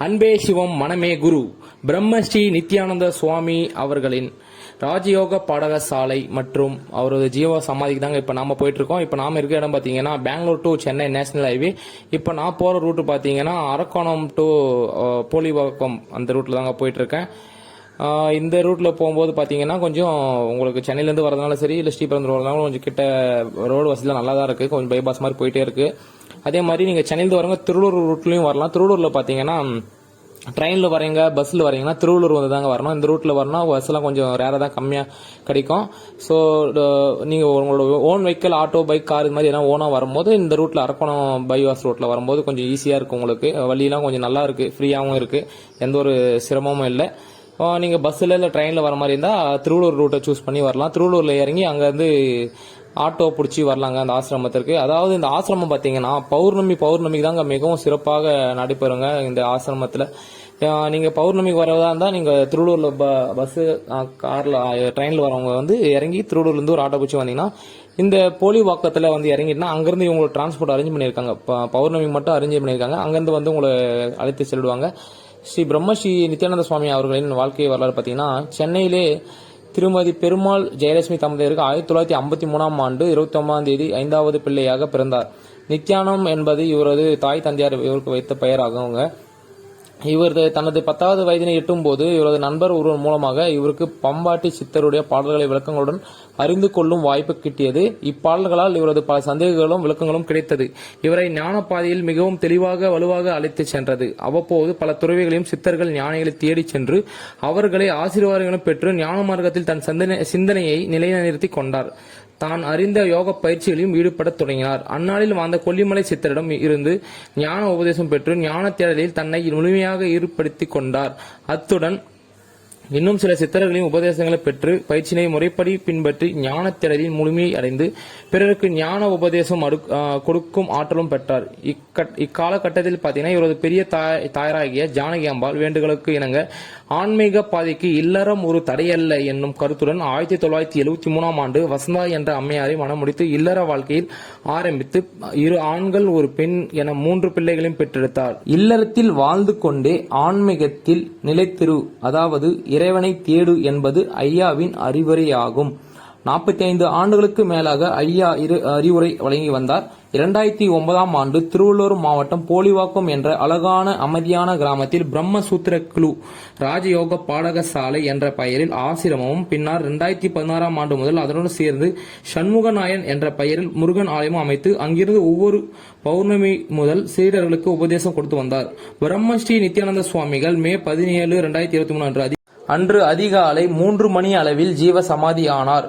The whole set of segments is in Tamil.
அன்பே சிவம் மனமே குரு. பிரம்மஸ்ரீ நித்யானந்த சுவாமி அவர்களின் ராஜயோக பாடகசாலை மற்றும் அவரது ஜீவ சமாதிக்கு தாங்க இப்போ நாம போயிட்டு இருக்கோம் இப்போ நாம இருக்க இடம் பார்த்தீங்கன்னா Bangalore to Chennai national highway இப்போ நான் போகிற ரூட்டு பார்த்தீங்கன்னா அரக்கோணம் டு போலிவாக்கம் அந்த ரூட்டில் தாங்க போயிட்டு இருக்கேன் இந்த ரூட்டில் போகும்போது பார்த்தீங்கன்னா கொஞ்சம் உங்களுக்கு சென்னையிலேருந்து வரதுனால சரி இல்லை ஸ்ரீபெரும்புதூர் வரதுனால கொஞ்சம் கிட்ட ரோடு வசதிலாம் நல்லா தான் இருக்குது கொஞ்சம் பைபாஸ் மாதிரி போயிட்டே இருக்குது அதே மாதிரி நீங்கள் சென்னையில் வரவங்க திருவள்ளூர் ரூட்லையும் வரலாம். திருவள்ளூரில் பார்த்தீங்கன்னா ட்ரெயினில் வரீங்க பஸ்ஸில் வரீங்கன்னா திருவள்ளூர் வந்து தாங்க வரணும். இந்த ரூட்டில் வரணும் பஸ்ஸெல்லாம் கொஞ்சம் ரேராக தான் கம்மியாக கிடைக்கும். ஸோ நீங்கள் உங்களோட own vehicle auto bike car இது மாதிரி எல்லாம் ஓனாக வரும்போது இந்த ரூட்டில் அரக்கோணம் பைபாஸ் ரூட்டில் வரும்போது கொஞ்சம் ஈஸியாக இருக்கும் உங்களுக்கு. வழியெல்லாம் கொஞ்சம் நல்லா இருக்குது ஃப்ரீயாகவும் இருக்குது எந்த ஒரு சிரமமும் இல்லை. நீங்கள் பஸ்ஸில் இல்லை ட்ரெயினில் வர மாதிரி இருந்தால் திருவள்ளூர் ரூட்டை சூஸ் பண்ணி வரலாம். திருவள்ளூரில் இறங்கி அங்கேருந்து ஆட்டோ பிடிச்சி வரலாங்க அந்த ஆசிரமத்திற்கு. அதாவது இந்த ஆசிரமம் பார்த்தீங்கன்னா பௌர்ணமி பௌர்ணமிக்கு தாங்க மிகவும் சிறப்பாக நடைபெறுங்க இந்த ஆசிரமத்தில். நீங்கள் பௌர்ணமிக்கு வரதா இருந்தால் நீங்கள் திருவள்ளூரில் ப பஸ்ஸு காரில் ட்ரெயினில் வரவங்க வந்து இறங்கி திருவள்ளூர்லேருந்து ஒரு ஆட்டோ பிடிச்சி வந்தீங்கன்னா இந்த போலி வாக்கத்தில் வந்து இறங்கிட்டுனா அங்கேருந்து இவங்களுக்கு டிரான்ஸ்போர்ட் அரேஞ்ச் பண்ணியிருக்காங்க. ப- பௌர்ணமி மட்டும் அரேஞ்ச் பண்ணியிருக்காங்க. அங்கேருந்து வந்து உங்களை அழைத்து செல்லுவாங்க. ஸ்ரீ பிரம்மஸ்ரீ நித்யானந்த சுவாமி அவர்களின் வாழ்க்கை வரலாறு பார்த்தீங்கன்னா சென்னையிலே திருமதி பெருமாள் ஜெயலட்சுமி தம்பதியருக்கு ஆயிரத்தி தொள்ளாயிரத்தி ஐம்பத்தி மூணாம் ஆண்டு இருபத்தி ஒன்பதாம் தேதி ஐந்தாவது பிள்ளையாக பிறந்தார். நித்யானம் என்பது இவரது தாய் தந்தையார் இவருக்கு வைத்த பெயராகுங்க. இவர் தனது பத்தாவது வயதினை எட்டும் போது இவரது நண்பர் ஒருவர் மூலமாக இவருக்கு பம்பாட்டி சித்தருடைய பாடல்களை விளக்கங்களுடன் அறிந்து கொள்ளும் வாய்ப்பு கிட்டியது. இப்பாடல்களால் இவரது பல சந்தேகங்களும் விளக்கங்களும் கிடைத்தது. இவரை ஞானப்பாதையில் மிகவும் தெளிவாக வலுவாக அழைத்துச் சென்றது. அவ்வப்போது பல துறவிகளையும் சித்தர்கள் ஞானிகளை தேடிச் சென்று அவர்களை ஆசீர்வாதங்களும் பெற்று ஞான மார்க்கத்தில் தன் சிந்தனை- சிந்தனையை நிலைநிறுத்திக் கொண்டார். தான் அறிந்த யோக பயிற்சிகளையும் ஈடுபடத் தொடங்கினார். அந்நாளில் வாழ்ந்த கொல்லிமலை சித்தரிடம் இருந்து ஞான உபதேசம் பெற்று ஞான தேடலில் தன்னை முழுமையாக ஈடுபடுத்திக் கொண்டார். அத்துடன் இன்னும் சில சித்தர்களின் உபதேசங்களை பெற்று பயிற்சியினை முறைப்படி பின்பற்றி ஞான முழுமையை அடைந்து பிறருக்கு ஞான உபதேசம் கொடுக்கும் ஆற்றலும் பெற்றார். இக்கட்- இக்காலகட்டத்தில் பார்த்தீங்கன்னா இவரது பெரிய தாய் தாயராகிய ஜானகி அம்பாள் வேண்டுகளுக்கு இணங்க ஆன்மீக பாதைக்கு இல்லறம் ஒரு தடையல்ல என்னும் கருத்துடன் ஆயிரத்தி தொள்ளாயிரத்தி எழுபத்தி மூணாம் ஆண்டு வசந்தா என்ற அம்மையாரை மனமுடித்து இல்லற வாழ்க்கையில் ஆரம்பித்து இரு ஆண்கள் ஒரு பெண் என மூன்று பிள்ளைகளையும் பெற்றெடுத்தார். இல்லறத்தில் வாழ்ந்து கொண்டே ஆன்மீகத்தில் நிலைத்திரு அதாவது இறைவனை தேடு என்பது ஐயாவின் அறிவுரையாகும். நாற்பத்தி ஐந்து ஆண்டுகளுக்கு மேலாக ஐயா இரு அறிவுரை வழங்கி வந்தார். இரண்டாயிரத்தி ஒன்பதாம் ஆண்டு திருவள்ளூர் மாவட்டம் போலிவாக்கம் என்ற அழகான அமைதியான கிராமத்தில் பிரம்மசூத்திர குழு ராஜயோக பாடகசாலை என்ற பெயரில் ஆசிரமமும் பின்னர் இரண்டாயிரத்தி பதினாறாம் ஆண்டு முதல் அதனுடன் சேர்ந்து சண்முகநாயன் என்ற பெயரில் முருகன் ஆலயமும் அமைத்து அங்கிருந்து ஒவ்வொரு பௌர்ணமி முதல் சீடர்களுக்கு உபதேசம் கொடுத்து வந்தார். பிரம்மஸ்ரீ நித்யானந்த சுவாமிகள் மே பதினேழு இரண்டாயிரத்தி இருபத்தி மூணு அன்று அன்று அதிகாலை மூன்று மணி அளவில் ஜீவ சமாதி ஆனார்.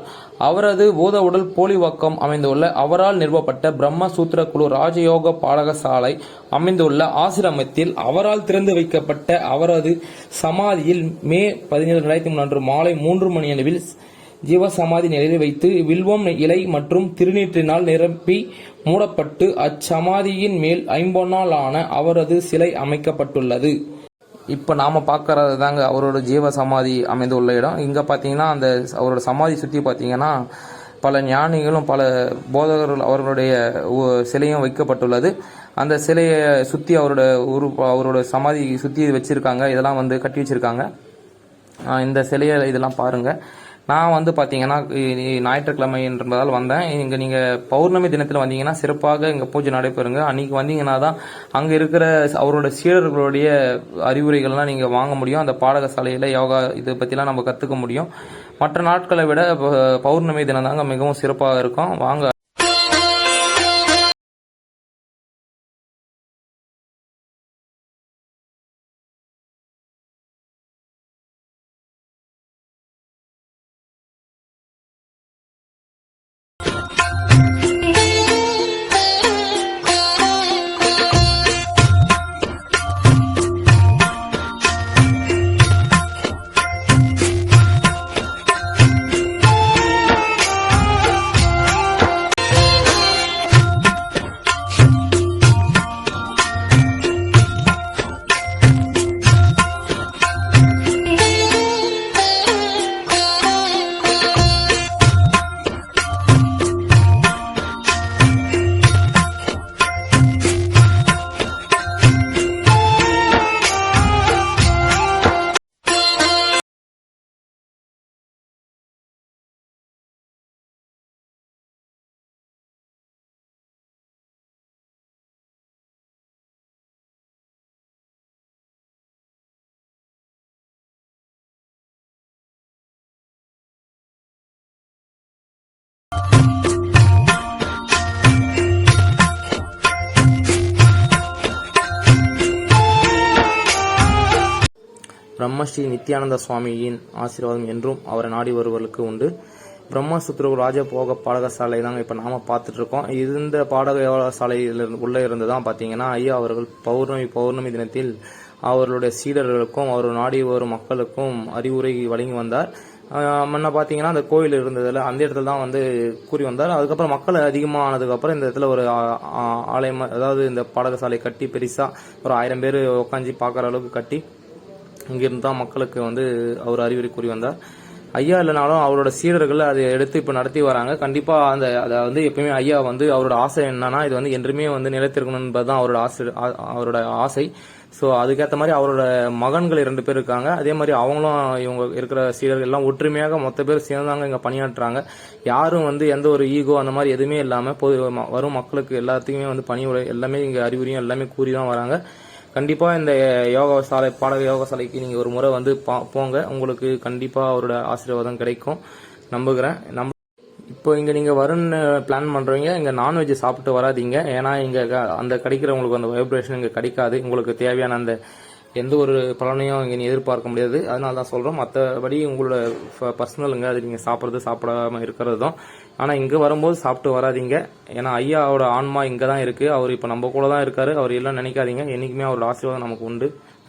அவரது பூத உடல் போலிவாக்கம் அமைந்துள்ள அவரால் நிறுவப்பட்ட பிரம்மசூத்திர குழு ராஜயோக பாடகசாலை அமைந்துள்ள ஆசிரமத்தில் அவரால் திறந்து வைக்கப்பட்ட அவரது சமாதியில் மே பதினேழு ரெண்டாயிரத்தி மூணு அன்று மாலை மூன்று மணி அளவில் ஜீவசமாதி நிலையில் வைத்து வில்வம் இலை மற்றும் திருநீற்றினால் நிரப்பி மூடப்பட்டு அச்சமாதியின் மேல் ஐம்பொன்னாலான அவரது சிலை அமைக்கப்பட்டுள்ளது. இப்போ நாம் பார்க்கறது தாங்க அவரோட ஜீவ சமாதி அமைந்துள்ள இடம். இங்கே பார்த்தீங்கன்னா அந்த அவரோட சமாதி சுற்றி பார்த்தீங்கன்னா பல ஞானிகளும் பல போதகர்கள் அவர்களுடைய சிலையும் வைக்கப்பட்டுள்ளது. அந்த சிலையை சுற்றி அவரோட உரு அவரோட சமாதி சுற்றி வச்சுருக்காங்க. இதெல்லாம் வந்து கட்டி வச்சிருக்காங்க. இந்த சிலையை இதெல்லாம் பாருங்கள் நான் வந்து பார்த்தீங்கன்னா ஞாயிற்றுக்கிழமை என்பதால் வந்தேன். இங்கே நீங்கள் பௌர்ணமி தினத்தில் வந்தீங்கன்னா சிறப்பாக இங்கே பூஜை நடைபெறுங்க. அன்னைக்கு வந்தீங்கன்னா தான் அங்கே இருக்கிற அவரோட சீடர்களுடைய அறிவுரைகள்லாம் நீங்கள் வாங்க முடியும். அந்த பாடகசாலையில் யோகா இதை பற்றிலாம் நம்ம கற்றுக்க முடியும். மற்ற நாட்களை விட ப- பௌர்ணமி தினம் தாங்க மிகவும் சிறப்பாக இருக்கும். வாங்க. பிரம்மஸ்ரீ நித்யானந்த சுவாமியின் ஆசீர்வாதம் என்றும் அவரை நாடி வருவர்களுக்கு உண்டு. பிரம்மசுத்ரு ராஜபோக பாடகசாலை தாங்க இப்போ நாம பார்த்துட்டு இருக்கோம் இது இந்த பாடகசாலையில் உள்ளே இருந்து தான் பார்த்தீங்கன்னா ஐயா அவர்கள் பௌர்ணமி பௌர்ணமி தினத்தில் அவர்களுடைய சீடர்களுக்கும் அவர் நாடி வரும் மக்களுக்கும் அறிவுரை வழங்கி வந்தார். முன்ன பார்த்தீங்கன்னா அந்த கோயில் இருந்ததில் அந்த இடத்துல தான் வந்து கூறி வந்தார். அதுக்கப்புறம் மக்கள் அதிகமாக ஆனதுக்கப்புறம் இந்த இடத்துல ஒரு ஆலயம் அதாவது இந்த பாடகசாலை கட்டி பெருசாக ஒரு ஆயிரம் பேர் உட்காந்து பார்க்குற அளவுக்கு கட்டி இங்கிருந்து தான் மக்களுக்கு வந்து அவர் அறிவுரை கூறி வந்தார். ஐயா இல்லைனாலும் அவரோட சீடர்கள் அதை எடுத்து இப்போ நடத்தி வராங்க. கண்டிப்பாக அந்த அதை வந்து எப்பயுமே ஐயா வந்து அவரோட ஆசை என்னன்னா இது வந்து என்றுமே வந்து நிலைத்திருக்கணும் என்பதுதான் அவரோட ஆசை அவரோட ஆசை. ஸோ அதுக்கேற்ற மாதிரி அவரோட மகன்கள் இரண்டு பேர் இருக்காங்க. அதே மாதிரி அவங்களும் இவங்க இருக்கிற சீடர்கள் எல்லாம் ஒற்றுமையாக மொத்த பேர் சேர்ந்தாங்க இங்கே பணியாற்றுறாங்க யாரும் வந்து எந்த ஒரு ஈகோ அந்த மாதிரி எதுவுமே இல்லாமல் பொது ம- வரும் மக்களுக்கு எல்லாத்துக்குமே வந்து பணிவுரை எல்லாமே இங்கே அறிவுரையும் எல்லாமே கூறி தான் வராங்க. கண்டிப்பாக இந்த யோகா சாலை பாடக யோகா சாலைக்கு நீங்கள் ஒரு முறை வந்து பா- போங்க. உங்களுக்கு கண்டிப்பாக அவரோட ஆசீர்வாதம் கிடைக்கும். நம்புகிறேன். நம்ப இப்போ இங்கே நீங்கள் வரும்னு பிளான் பண்ணுறவங்க இங்கே நான்வெஜ் சாப்பிட்டு வராதீங்க. ஏன்னா இங்கே க- அந்த கிடைக்கிற உங்களுக்கு அந்த வைப்ரேஷன் இங்கே கிடைக்காது. உங்களுக்கு தேவையான அந்த எந்த ஒரு பலனையும் இங்கே நீ எதிர்பார்க்க முடியாது. அதனால தான் சொல்கிறோம் மற்றபடி உங்களோட பர்சனலுங்க அது நீங்கள் சாப்பிட்றது சாப்பிடாம இருக்கிறது தான் ஆனால் இங்கே வரும்போது சாப்பிட்டு வராதீங்க. ஏன்னா ஐயாவோட ஆன்மா இங்கே தான் இருக்குது அவர் இப்போ நம்ம கூட தான் இருக்கார். அவர் எல்லாம் நினைக்காதீங்க. என்றைக்குமே அவரோட ஆசீர்வாதம் நமக்கு உண்டு.